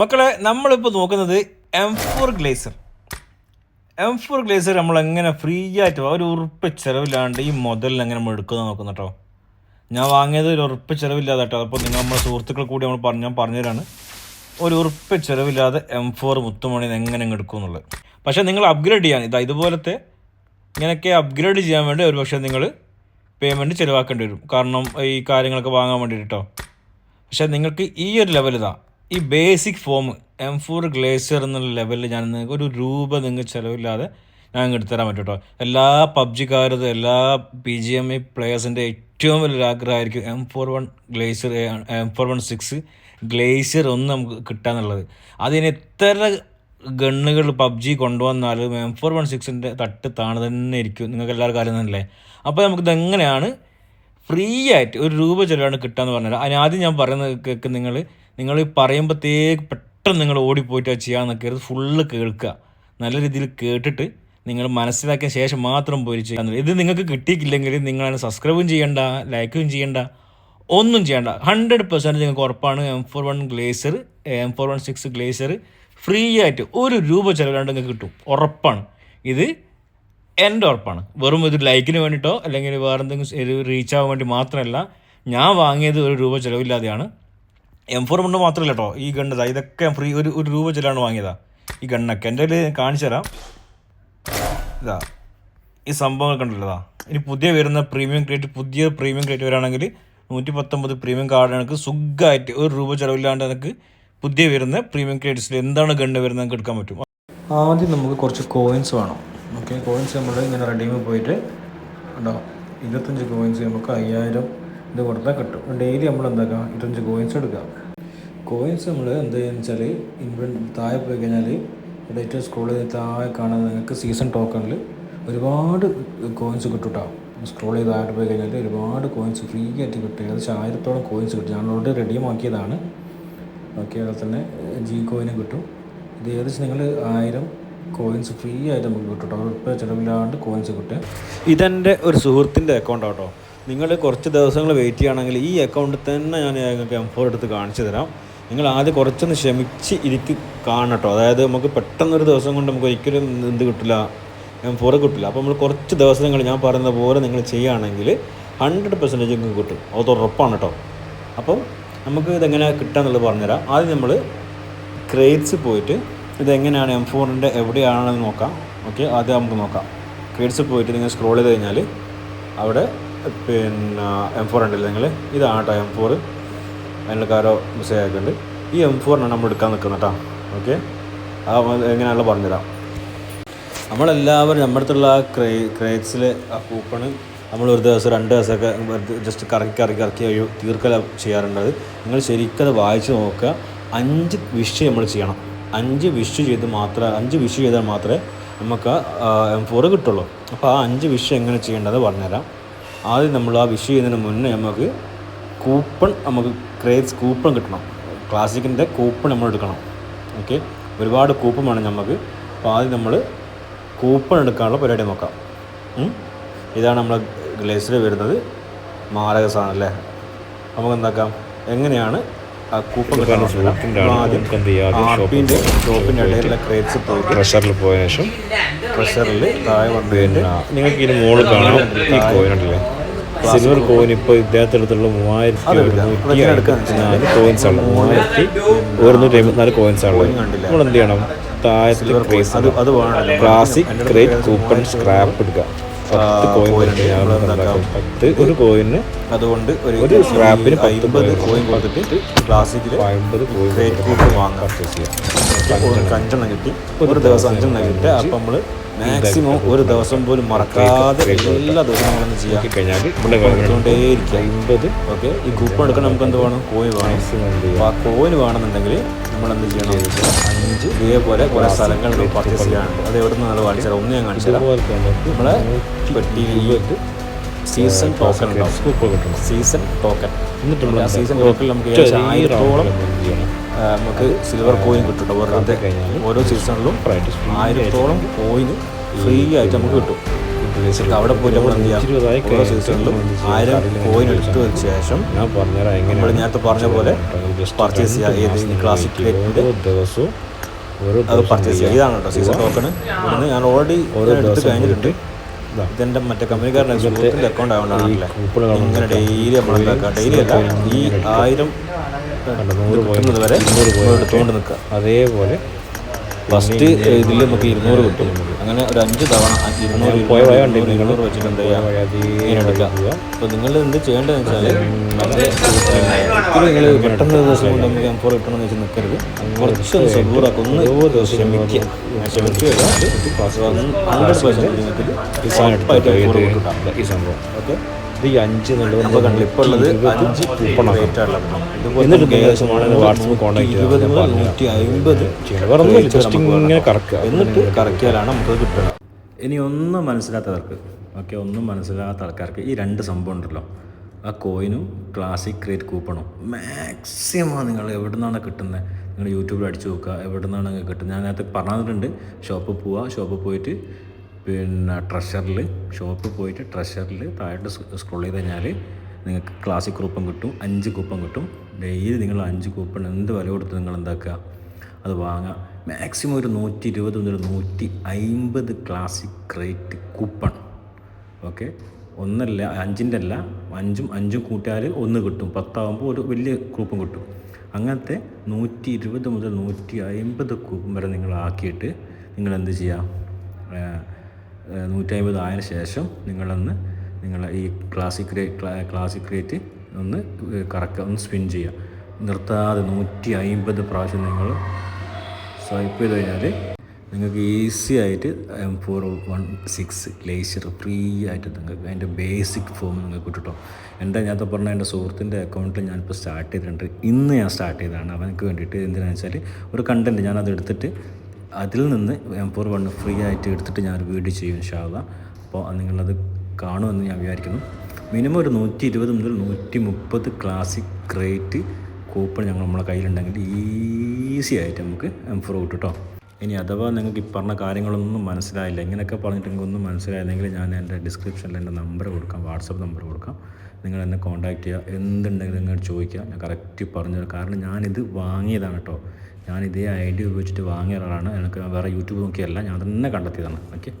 മക്കളെ നമ്മളിപ്പോൾ നോക്കുന്നത് M four glacier M four glacier നമ്മൾ എങ്ങനെ ഫ്രീ ആയിട്ട് ഒരു ഉറുപ്പ് ചിലവില്ലാണ്ട് ഈ മുതലിൽ എങ്ങനെ നമ്മൾ എടുക്കുന്നത് നോക്കുന്ന കേട്ടോ ഞാൻ വാങ്ങിയത് ഒരു ഉറുപ്പ് ചിലവില്ലാതെ കേട്ടോ അപ്പോൾ നിങ്ങൾ നമ്മുടെ സുഹൃത്തുക്കൾ കൂടി നമ്മൾ പറഞ്ഞ ഞാൻ പറഞ്ഞുതരാണ്. ഒരു ഉറുപ്പ് ചിലവില്ലാതെ എം ഫോർ മുത്തുമണി എങ്ങനെ എടുക്കും എന്നുള്ളത്. പക്ഷേ നിങ്ങൾ അപ്ഗ്രേഡ് ചെയ്യാൻ ഇതാ ഇതുപോലത്തെ ഇങ്ങനെയൊക്കെ അപ്ഗ്രേഡ് ചെയ്യാൻ വേണ്ടി ഒരു പക്ഷേ നിങ്ങൾ പേയ്മെന്റ് ചിലവാക്കേണ്ടി വരും. കാരണം ഈ കാര്യങ്ങളൊക്കെ വാങ്ങാൻ വേണ്ടിയിട്ട് കേട്ടോ പക്ഷേ നിങ്ങൾക്ക് ഈ ഒരു ഇതാ. ഈ basic form M four glacier എന്നുള്ള ലെവലിൽ ഞാൻ നിങ്ങൾക്ക് ഒരു രൂപ നിങ്ങൾക്ക് ചിലവില്ലാതെ ഞാൻ അങ്ങ് എടുത്തുതരാൻ പറ്റും കേട്ടോ എല്ലാ പബ്ജിക്കാരത് എല്ലാ പി ജി എം ഐ പ്ലെയേഴ്സിന്റെ ഏറ്റവും വലിയൊരു ആഗ്രഹമായിരിക്കും M four one glacier M four one six glacier ഒന്ന് നമുക്ക് കിട്ടാന്നുള്ളത്. അതിന് എത്ര ഗണ്ണുകൾ പബ്ജി കൊണ്ടുവന്നാലും എം ഫോർ വൺ സിക്സിന്റെ തട്ട് താണു തന്നെ ഇരിക്കും. നിങ്ങൾക്ക് എല്ലാവർക്കും അറിയുന്ന തന്നെയല്ലേ അപ്പോൾ നമുക്കിത് എങ്ങനെയാണ്? ഫ്രീ ആയിട്ട് ഒരു രൂപ ചിലവാണ് കിട്ടുക എന്ന് പറഞ്ഞാൽ അതിന് ആദ്യം ഞാൻ പറയുന്നത് കേൾക്ക് നിങ്ങൾ നിങ്ങൾ പറയുമ്പോഴത്തേക്ക് പെട്ടെന്ന് നിങ്ങൾ ഓടിപ്പോയിട്ട് ചെയ്യാൻ നിൽക്കരുത് ഫുള്ള് കേൾക്കുക. നല്ല രീതിയിൽ കേട്ടിട്ട് നിങ്ങൾ മനസ്സിലാക്കിയ ശേഷം മാത്രം പോയി ചെയ്യാൻ ഇത് നിങ്ങൾക്ക് കിട്ടിയിട്ടില്ലെങ്കിൽ നിങ്ങൾ അതിനെ സബ്സ്ക്രൈബും ചെയ്യണ്ട ലൈക്കും ചെയ്യണ്ട ഒന്നും ചെയ്യണ്ട. ഹൺഡ്രഡ് പെർസെന്റ് നിങ്ങൾക്ക് ഉറപ്പാണ് M four one glacier M four one six glacier free ആയിട്ട് ഒരു രൂപ ചിലവിലാണ്ട് നിങ്ങൾക്ക് കിട്ടും. ഉറപ്പാണ്. ഇത് എന്റെ ഉറപ്പാണ്. വെറും ഒരു ലൈക്കിന് വേണ്ടിയിട്ടോ അല്ലെങ്കിൽ വേറെ എന്തെങ്കിലും റീച്ച് ആവാൻ വേണ്ടി മാത്രമല്ല ഞാൻ വാങ്ങിയത് ഒരു രൂപ ചിലവില്ലാതെയാണ്. എം ഫോർ കൊണ്ട് മാത്രമല്ല കേട്ടോ ഈ ഗണ്ണ് ഇതൊക്കെ ഫ്രീ ഒരു ഒരു രൂപ ചിലാണ് വാങ്ങിയതാ. ഈ ഗണ്ണൊക്കെ എന്റെ കയ്യിൽ കാണിച്ചു തരാം. ഇതാ ഈ സംഭവങ്ങൾ കണ്ടില്ലതാ ഇനി പുതിയ വരുന്ന പ്രീമിയം ക്രേറ്റ് പുതിയ പ്രീമിയം ക്രേറ്റ് വരാണെങ്കിൽ നൂറ്റി പത്തൊമ്പത് പ്രീമിയം കാർഡ് എനിക്ക് സുഖമായിട്ട് ഒരു രൂപ ചിലവില്ലാണ്ട് എനിക്ക് പുതിയ വരുന്ന പ്രീമിയം ക്രേറ്റ്സിൽ എന്താണ് ഗണ്ണ് വരുന്നത് നമുക്ക് എടുക്കാൻ പറ്റും. ആദ്യം നമുക്ക് കുറച്ച് കോയിൻസ് വേണം. ഓക്കെ കോയിൻസ് നമ്മൾ ഇങ്ങനെ റെഡീമിൽ പോയിട്ട് ഉണ്ടോ? ഇരുപത്തഞ്ച് കോയിൻസ് നമുക്ക് അയ്യായിരം ഇത് കൊടുത്താൽ കിട്ടും. ഡെയിലി നമ്മൾ എന്താക്കാം ഇരുപത്തഞ്ച് കോയിൻസ് എടുക്കുക കോയിൻസ് നമ്മൾ എന്ത് വെച്ചാൽ ഇൻവെൻ താഴെ പോയി കഴിഞ്ഞാൽ ഏറ്റവും സ്ക്രോൾ ചെയ്ത് താഴെ കാണാൻ നിങ്ങൾക്ക് സീസൺ ടോക്കണിൽ ഒരുപാട് കോയിൻസ് കിട്ടും കേട്ടോ സ്ക്രോൾ ചെയ്ത് താഴെ പോയി കഴിഞ്ഞാൽ ഒരുപാട് കോയിൻസ് ഫ്രീ ആയിട്ട് കിട്ടും. ഏകദേശം ആയിരത്തോളം കോയിൻസ് കിട്ടും. ഞാൻ ഓൾറെഡി റെഡിയുമാക്കിയതാണ് ഓക്കെ അതുപോലെ തന്നെ ജി കോയിനും കിട്ടും. ഇത് ഏകദേശം നിങ്ങൾ ആയിരം കോയിൻസ് ഫ്രീ ആയിട്ട് നമുക്ക് കിട്ടും കേട്ടോ. ഉറപ്പ് ചിലവില്ലാണ്ട് കോയിൻസ് കിട്ടും. ഇതെന്റെ ഒരു സുഹൃത്തിന്റെ അക്കൗണ്ട് കേട്ടോ നിങ്ങൾ കുറച്ച് ദിവസങ്ങൾ വെയിറ്റ് ചെയ്യുകയാണെങ്കിൽ ഈ അക്കൗണ്ടിൽ തന്നെ ഞാൻ നിങ്ങൾക്ക് എം ഫോർ എടുത്ത് കാണിച്ചു തരാം. നിങ്ങൾ ആദ്യം കുറച്ചൊന്ന് ക്ഷമിച്ച് ഇരിക്ക് കാണട്ടോ. അതായത് നമുക്ക് പെട്ടെന്നൊരു ദിവസം കൊണ്ട് നമുക്ക് ഒരിക്കലും എന്ത് കിട്ടില്ല. ഫോർ കിട്ടില്ല. അപ്പോൾ നമ്മൾ കുറച്ച് ദിവസം നിങ്ങൾ ഞാൻ പറയുന്ന പോലെ നിങ്ങൾ ചെയ്യുകയാണെങ്കിൽ ഹൺഡ്രഡ് പെർസെന്റേജ് നിങ്ങൾക്ക് കിട്ടും. അത് ഉറപ്പാണ് കേട്ടോ. അപ്പം നമുക്ക് ഇതെങ്ങനെ കിട്ടാന്നുള്ളത് പറഞ്ഞുതരാം. ആദ്യം നമ്മൾ ക്രേറ്റ്സ് പോയിട്ട് ഇതെങ്ങനെയാണ് എം ഫോറിന്റെ എവിടെയാണെന്ന് നോക്കാം. ഓക്കെ ആദ്യം നമുക്ക് നോക്കാം. ക്രേറ്റ്സ് പോയിട്ട് നിങ്ങൾ സ്ക്രോൾ ചെയ്ത് കഴിഞ്ഞാൽ അവിടെ പിന്നെ എം ഫോർ ഉണ്ടല്ലോ നിങ്ങൾ ഇതാണ് കേട്ടോ എം ഫോർ അതിനൊക്കാരോ മെസ്സേജ് ആക്കുന്നുണ്ട് ഈ എം ഫോറിനാണ് നമ്മൾ എടുക്കാൻ നിൽക്കുന്നത് കേട്ടോ. ഓക്കെ ആ എങ്ങനെയാണല്ലോ പറഞ്ഞുതരാം. നമ്മളെല്ലാവരും നമ്മുടെ അടുത്തുള്ള ആ ക്രേ ക്രേറ്റ്സിൽ ആ കൂപ്പണ്. നമ്മൾ ഒരു ദിവസം രണ്ട് ദിവസമൊക്കെ ജസ്റ്റ് കറക്കി കറക്കി കറക്കി ഒരു തീർക്കല ചെയ്യാറുണ്ടത്. നിങ്ങൾ ശരിക്കും അത് വായിച്ച് നോക്കുക. അഞ്ച് വിഷ് നമ്മൾ ചെയ്യണം. അഞ്ച് വിഷ് ചെയ്ത് മാത്രമേ അഞ്ച് വിഷ് ചെയ്താൽ മാത്രമേ നമുക്ക് എം ഫോർ കിട്ടുള്ളൂ. അപ്പോൾ ആ അഞ്ച് വിഷ് എങ്ങനെ ചെയ്യേണ്ടത് പറഞ്ഞുതരാം. ആദ്യം നമ്മൾ ആ വിഷ് ചെയ്യുന്നതിന് മുന്നേ നമുക്ക് കൂപ്പൺ നമുക്ക് ക്രേറ്റ്സ് കൂപ്പൺ കിട്ടണം. ക്ലാസിക്കിന്റെ കൂപ്പൺ നമ്മൾ എടുക്കണം. ഓക്കെ ഒരുപാട് കൂപ്പൺ വേണം നമുക്ക്. അപ്പോൾ ആദ്യം നമ്മൾ കൂപ്പൺ എടുക്കാനുള്ള പരിപാടി നോക്കാം. ഇതാണ് നമ്മൾ ഗ്ലേസിൽ വരുന്നത്. മാരക സാധനം അല്ലേ? നമുക്ക് എന്താക്കാം? എങ്ങനെയാണ് ആ കൂപ്പൺ ആദ്യം ഷോപ്പിന്റെ ഇടയിലുള്ള ക്രേറ്റ്സ് പോയി പ്രഷറിൽ പോയ ശേഷം പ്രഷറിൽ താഴെ വന്നു കഴിഞ്ഞാൽ നിങ്ങൾക്ക് ഇതിന് മുകളിൽ കാണാം ഈ കോയിൻ ഉണ്ടല്ലേ? സിൽവർ കോയിൻ ഇപ്പോൾ ഇദ്ദേഹത്തെ അടുത്തുള്ള മൂവായിരത്തി ഒരുന്നൂറ്റി അമ്പത്തിനാല് കോയിൻസ് ആണ്. മൂവായിരത്തി ഒരുന്നൂറ്റി എൺപത്തിനാല് കോയിൻസ് ആണ്. നമ്മൾ എന്ത് ചെയ്യണം? താഴത്തിൽ crates classic crate coupon scrap എടുക്കുക പത്ത് കോയിൻ പത്ത് ഒരു കോയിന് അതുകൊണ്ട് ഒരു സ്ക്രാപ്പിന് അമ്പത് കോയിൻ കൊടുത്തിട്ട് ക്ലാസിക്കിൽ അമ്പത് കോയിൻ വാങ്ങാം. പർച്ചേസ് ചെയ്യാം. അഞ്ചെണ്ണം. കിട്ടി. ഒരു ദിവസം അഞ്ചെണ്ണം കിട്ടി. അപ്പം നമ്മൾ മാക്സിമം ഒരു ദിവസം പോലും മറക്കാതെ എല്ലാ ദിവസവും നമ്മളെന്ത് ചെയ്യാം. കഴിഞ്ഞാൽ അമ്പത് ഓക്കെ ഈ കൂപ്പൺ എടുക്കാൻ നമുക്ക് എന്ത് വേണം? കോയിൻ വേണം. അപ്പോൾ ആ കോയിൻ വേണമെന്നുണ്ടെങ്കിൽ നമ്മൾ എന്ത് ചെയ്യണം? അഞ്ച് ഇതേപോലെ കുറേ സ്ഥലങ്ങൾ പർച്ചേസ് ചെയ്യാനുണ്ട്. അത് എവിടെ നിന്ന് കാണിച്ചു കാണിച്ചാൽ ഒന്ന് ഞാൻ കാണിച്ചു തരാം. ഇതുപോലെ തന്നെ നമ്മളെ പെട്ടിയിൽ സീസൺ ടോക്കൺ ഉണ്ടാവും. സീസൺ ടോക്കൺ എന്നിട്ട് നമ്മൾ സീസൺ ടോക്കൺ നമുക്ക് ഏകദേശം ആയിരത്തോളം നമുക്ക് സിൽവർ കോയിൻ കിട്ടും. വെറുതെ ഓരോ സീസണിലും പ്രാക്ടീസ് ആയിരത്തോളം കോയിൻ ഫ്രീ ആയിട്ട് നമുക്ക് കിട്ടും. അവിടെ പോയിട്ട് നമ്മൾ എന്ത് ചെയ്യാം ഓരോ സീസണിലും ചെയ്യാം? ആയിരം കോയിൻ എടുത്തു വെച്ച ശേഷം നമ്മൾ നേരത്തെ പറഞ്ഞ പോലെ പർച്ചേസ് ചെയ്യുക ഏത് ക്ലാസിക് ദിവസവും അത് പർച്ചേസ് ചെയ്യുക ഇതാണ് കേട്ടോ സീസൺ ടോക്കൺ ഇവിടുന്ന് ഞാൻ ഓൾറെഡി എടുത്ത് കഴിഞ്ഞിട്ടുണ്ട്. ഇതെന്റെ മറ്റേ കമ്പനിക്കാരുടെ സുഹൃത്തിന്റെ അക്കൗണ്ട് ആയതുകൊണ്ടാണല്ലേ ഇങ്ങനെ ഡെയിലി നമ്മൾ എന്താക്കുക ഡെയിലി അല്ല ഈ ആയിരം കിട്ടുന്നത് വരെ എടുത്തുകൊണ്ട് നിൽക്കുക. അതേപോലെ ഫസ്റ്റ് ഇതിൽ നമുക്ക് ഇരുന്നൂറ് കിട്ടും. അങ്ങനെ ഒരു അഞ്ച് തവണ ഇരുന്നൂറ് ഇരുന്നൂറ് വെച്ചിട്ട് എന്താ ചെയ്യുക എടുക്കുക അപ്പോൾ നിങ്ങൾ എന്ത് ചെയ്യേണ്ടതെന്ന് വെച്ചാൽ വളരെ നിങ്ങൾ പെട്ടെന്ന് ദിവസം കൊണ്ട് നമുക്ക് എം ഫോർ കിട്ടണമെന്ന് വെച്ചാൽ നിൽക്കരുത് കുറച്ചൊന്ന് സബൂറാക്കുക ഒന്ന് ക്ഷമിക്കുക. ക്ഷമിക്കുക ഹൺഡ്രഡ് പെർസെന്റ് നിങ്ങൾക്ക് ഈ സാധനം ഉറപ്പായിട്ടും എടുത്തോ, M4 ഇത് കിട്ടാം ഈ സംഭവം. ഓക്കെ? ഇത് അഞ്ച് ഇപ്പോൾ ഉള്ളത് അഞ്ച് റേറ്റാണുള്ളത് ഇതുപോലെ ഏകദേശമാണ് വാട്സപ്പ് കോൺടാക്ട് ഇരുപത് മുതൽ നൂറ്റി അമ്പത് വേറെ ഒന്നുമില്ല ജസ്റ്റ് ഇങ്ങനെ കറക്കുക. എന്നിട്ട് കറക്കിയാലാണ് നമുക്ക് കിട്ടുക. ഇനി ഒന്നും മനസ്സിലാത്തവർക്ക് ഓക്കെ ഒന്നും മനസ്സിലാകാത്ത ആൾക്കാർക്ക് ഈ രണ്ട് സംഭവം ഉണ്ടല്ലോ. ആ കോയിനും ക്ലാസിക് ക്രേറ്റ് കൂപ്പണും മാക്സിമം നിങ്ങൾ എവിടെ നിന്നാണ് കിട്ടുന്നത് നിങ്ങൾ യൂട്യൂബിൽ അടിച്ചു നോക്കുക എവിടെ നിന്നാണ് കിട്ടുന്നത് ഞാൻ നേരത്തെ പറഞ്ഞിട്ടുണ്ട് ഷോപ്പിൽ പോവുക ഷോപ്പിൽ പോയിട്ട് പിന്നെ ട്രഷറിൽ ഷോപ്പിൽ പോയിട്ട് ട്രഷറിൽ താഴോട്ട് സ്ക്രോൾ ചെയ്ത് കഴിഞ്ഞാൽ നിങ്ങൾക്ക് ക്ലാസിക് കൂപ്പൺ കിട്ടും അഞ്ച് കൂപ്പൺ കിട്ടും. ഡെയിലി നിങ്ങൾ അഞ്ച് കൂപ്പൺ എന്ത് വില കൊടുത്ത് നിങ്ങൾ എന്താക്കുക? അത് വാങ്ങുക. മാക്സിമം ഒരു നൂറ്റി ഇരുപത് മുതൽ നൂറ്റി അമ്പത് ക്ലാസിക് ക്രേറ്റ് കൂപ്പൺ ഓക്കെ ഒന്നല്ല അഞ്ചിന്റെ അല്ല അഞ്ചും അഞ്ചും കൂട്ടിയാൽ ഒന്ന് കിട്ടും. പത്താവുമ്പോൾ ഒരു വലിയ കൂപ്പൺ കിട്ടും. അങ്ങനത്തെ നൂറ്റി ഇരുപത് മുതൽ നൂറ്റി അമ്പത് കൂപ്പൺ വരെ നിങ്ങൾ ആക്കിയിട്ട് നിങ്ങൾ എന്ത് ചെയ്യാം നൂറ്റി അമ്പത് ശേഷം നിങ്ങളൊന്ന് നിങ്ങൾ ഈ ക്ലാസിക് ക്ലാസിക് റേറ്റ് ഒന്ന് കറക്റ്റ് ഒന്ന് സ്പിൻ ചെയ്യുക നിർത്താതെ നൂറ്റി അമ്പത് പ്രാവശ്യം നിങ്ങൾ സ്വൈപ്പ് ചെയ്ത് കഴിഞ്ഞാൽ നിങ്ങൾക്ക് ഈസി ആയിട്ട് M four one six glacier free ആയിട്ട് നിങ്ങൾക്ക് അതിന്റെ ബേസിക് ഫോം നിങ്ങൾക്ക് കിട്ടും എന്റെ ഞാനത്തെ പറഞ്ഞ എന്റെ സുഹൃത്തിന്റെ അക്കൗണ്ടിൽ ഞാനിപ്പോൾ സ്റ്റാർട്ട് ചെയ്തിട്ടുണ്ട്. ഇന്ന് ഞാൻ സ്റ്റാർട്ട് ചെയ്തതാണ്. അവനക്ക് വേണ്ടിയിട്ട് എന്തിനാണെന്ന് വെച്ചാൽ ഒരു കണ്ടന്റ് ഞാനത് എടുത്തിട്ട് അതിൽ നിന്ന് എം ഫോർ വൺ ഫ്രീ ആയിട്ട് എടുത്തിട്ട് ഞാൻ വീഡിയോ ചെയ്യും ഇൻഷാല്ല അപ്പോൾ നിങ്ങളത് കാണുമെന്ന് ഞാൻ വിചാരിക്കുന്നു. മിനിമം ഒരു നൂറ്റി ഇരുപത് മുതൽ നൂറ്റി മുപ്പത് ക്ലാസിക് ക്രേറ്റ് കൂപ്പൺ ഞങ്ങൾ നമ്മളെ കയ്യിലുണ്ടെങ്കിൽ ഈസി ആയിട്ട് നമുക്ക് എം ഫോർ കിട്ടും കേട്ടോ ഇനി അഥവാ നിങ്ങൾക്ക് ഈ പറഞ്ഞ കാര്യങ്ങളൊന്നും മനസ്സിലായില്ല ഇങ്ങനെയൊക്കെ പറഞ്ഞിട്ട് നിങ്ങൾക്കൊന്നും മനസ്സിലായില്ലെങ്കിൽ ഞാൻ എന്റെ ഡിസ്ക്രിപ്ഷനിൽ എന്റെ നമ്പർ കൊടുക്കാം വാട്സപ്പ് നമ്പർ കൊടുക്കാം. നിങ്ങൾ എന്നെ കോൺടാക്റ്റ് ചെയ്യുക എന്തുണ്ടെങ്കിലും നിങ്ങൾ ചോദിക്കുക. ഞാൻ കറക്റ്റ് പറഞ്ഞു കാരണം ഞാനിത് വാങ്ങിയതാണ് കേട്ടോ ഞാൻ ഇതേ ഐഡിയ ഉപയോഗിച്ചിട്ട് വാങ്ങിയ ഒരാളാണ്. എനിക്ക് വേറെ യൂട്യൂബ് നോക്കിയല്ല. ഞാൻ തന്നെ കണ്ടെത്തിയതാണ്. ഓക്കെ